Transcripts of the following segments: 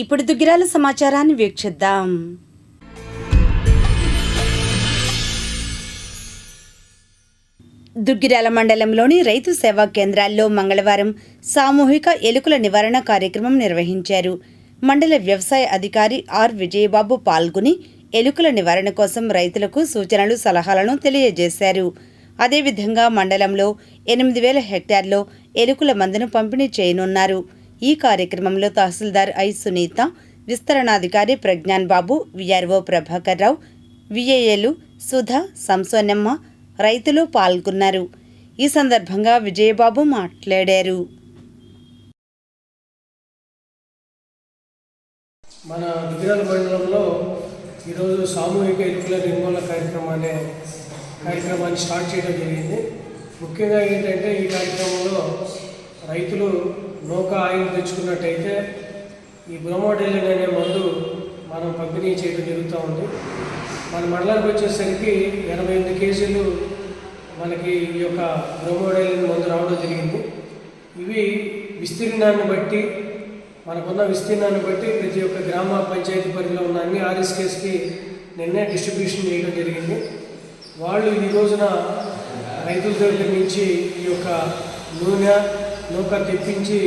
ఇప్పుడు దుగ్గిరాల సమాచారాన్ని వీక్షిద్దాం. దుగ్గిరాల మండలంలోని రైతు సేవా కేంద్రాల్లో మంగళవారం సామూహిక ఎలుకల నివారణ కార్యక్రమం నిర్వహించారు. మండల వ్యవసాయ అధికారి ఆర్ విజయబాబు పాల్గొని ఎలుకల నివారణ కోసం రైతులకు సూచనలు సలహాలను తెలియజేశారు. అదేవిధంగా మండలంలో ఎనిమిది వేల హెక్టార్లో ఎలుకల మందును పంపిణీ చేయనున్నారు. ఈ కార్యక్రమంలో తహసీల్దార్ ఐ సునీత విస్తరణాధికారి ప్రజ్ఞాన్ బాబు విఆర్ఓ ప్రభాకర్ రావు విఏఏలు సుధా సంసోనమ్మ రైతులు పాల్గొన్నారు. ఈ సందర్భంగా విజయబాబు మాట్లాడారు. మన గుజరాత్ మండలంలో ఈరోజు సామూహిక ఎన్నికల నిర్మూలన కార్యక్రమం అనే కార్యక్రమాన్ని స్టార్ట్ చేయడం జరిగింది. ముఖ్యంగా ఏంటంటే ఈ కార్యక్రమంలో రైతులు నూక ఆయిల్ తెచ్చుకున్నట్టయితే ఈ బ్రోమోడెలిన్ అనే మందు మనం పంపిణీ చేయడం జరుగుతూ ఉంది. మన మండలానికి వచ్చేసరికి ఎనభై ఎనిమిది కేజీలు మనకి ఈ యొక్క బ్రోమోడెలిన్ మందు రావడం జరిగింది. ఇవి విస్తీర్ణాన్ని బట్టి మనకున్న విస్తీర్ణాన్ని బట్టి ప్రతి ఒక్క గ్రామ పంచాయతీ పరిధిలో ఉన్న అన్ని ఆర్ఎస్కేస్కి నిన్నే డిస్ట్రిబ్యూషన్ చేయడం జరిగింది. వాళ్ళు ఈ రోజున రైతుల దగ్గర నుంచి ఈ యొక్క నూనె నూక తెప్పించి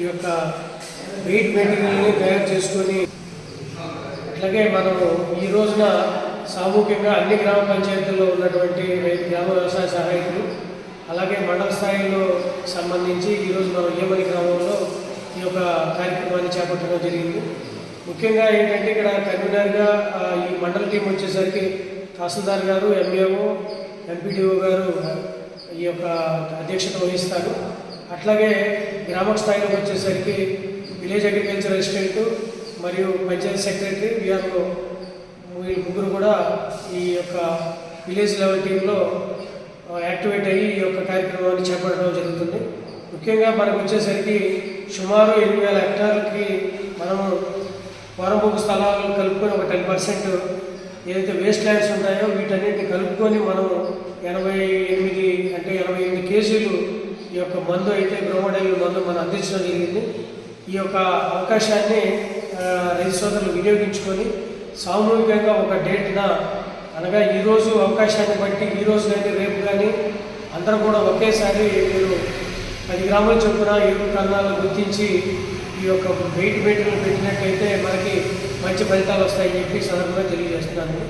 ఈ యొక్క వెయిట్ మెటీరియల్ని తయారు చేసుకొని అట్లాగే మనము ఈ రోజున సామూహికంగా అన్ని గ్రామ పంచాయతీల్లో ఉన్నటువంటి రైతు గ్రామ వ్యవసాయ సహాయకులు అలాగే మండల స్థాయిలో సంబంధించి ఈరోజు మనం ఏమని గ్రామంలో ఈ యొక్క కార్యక్రమాన్ని చేపట్టడం జరిగింది. ముఖ్యంగా ఏంటంటే ఇక్కడ కన్వీనర్గా ఈ మండల టీం వచ్చేసరికి తహసీల్దార్ గారు ఎంఏఓ ఎంపీడీఓ గారు ఈ యొక్క అధ్యక్షత వహిస్తారు. అట్లాగే గ్రామ స్థాయిలోకి వచ్చేసరికి విలేజ్ అగ్రికల్చర్ అసిస్టెంట్ మరియు పంచాయతీ సెక్రటరీ వీఆర్ఓ ముగ్గురు కూడా ఈ యొక్క విలేజ్ లెవెల్ టీంలో యాక్టివేట్ అయ్యి ఈ యొక్క కార్యక్రమాన్ని చేపట్టడం జరుగుతుంది. ముఖ్యంగా మనకు వచ్చేసరికి సుమారు ఎనిమిది వేల హెక్టార్లకి మనము పొరముఖ స్థలాలను కలుపుకొని ఒక టెన్ పర్సెంట్ ఏదైతే వేస్ట్ ల్యాండ్స్ ఉంటాయో వీటన్నిటిని కలుపుకొని మనం ఎనభై ఎనిమిది అంటే ఎనభై ఎనిమిది కేజీలు యొక్క మందు అయితే బ్రోమోడైల్ మందు మనం అందించడం జరిగింది. ఈ యొక్క అవకాశాన్ని రైతు సోదరులు వినియోగించుకొని సామూహికంగా ఒక డేట్న అనగా ఈరోజు అవకాశాన్ని బట్టి ఈ కానీ రేపు కానీ అందరూ కూడా ఒకేసారి మీరు పది గ్రాముల చొప్పున ఏడు కన్నాలు గుర్తించి ఈ యొక్క వెయిట్ మెటీరియల్ పెట్టినట్టయితే మనకి మంచి ఫలితాలు వస్తాయని చెప్పి సందర్భంగా తెలియజేస్తున్నాను.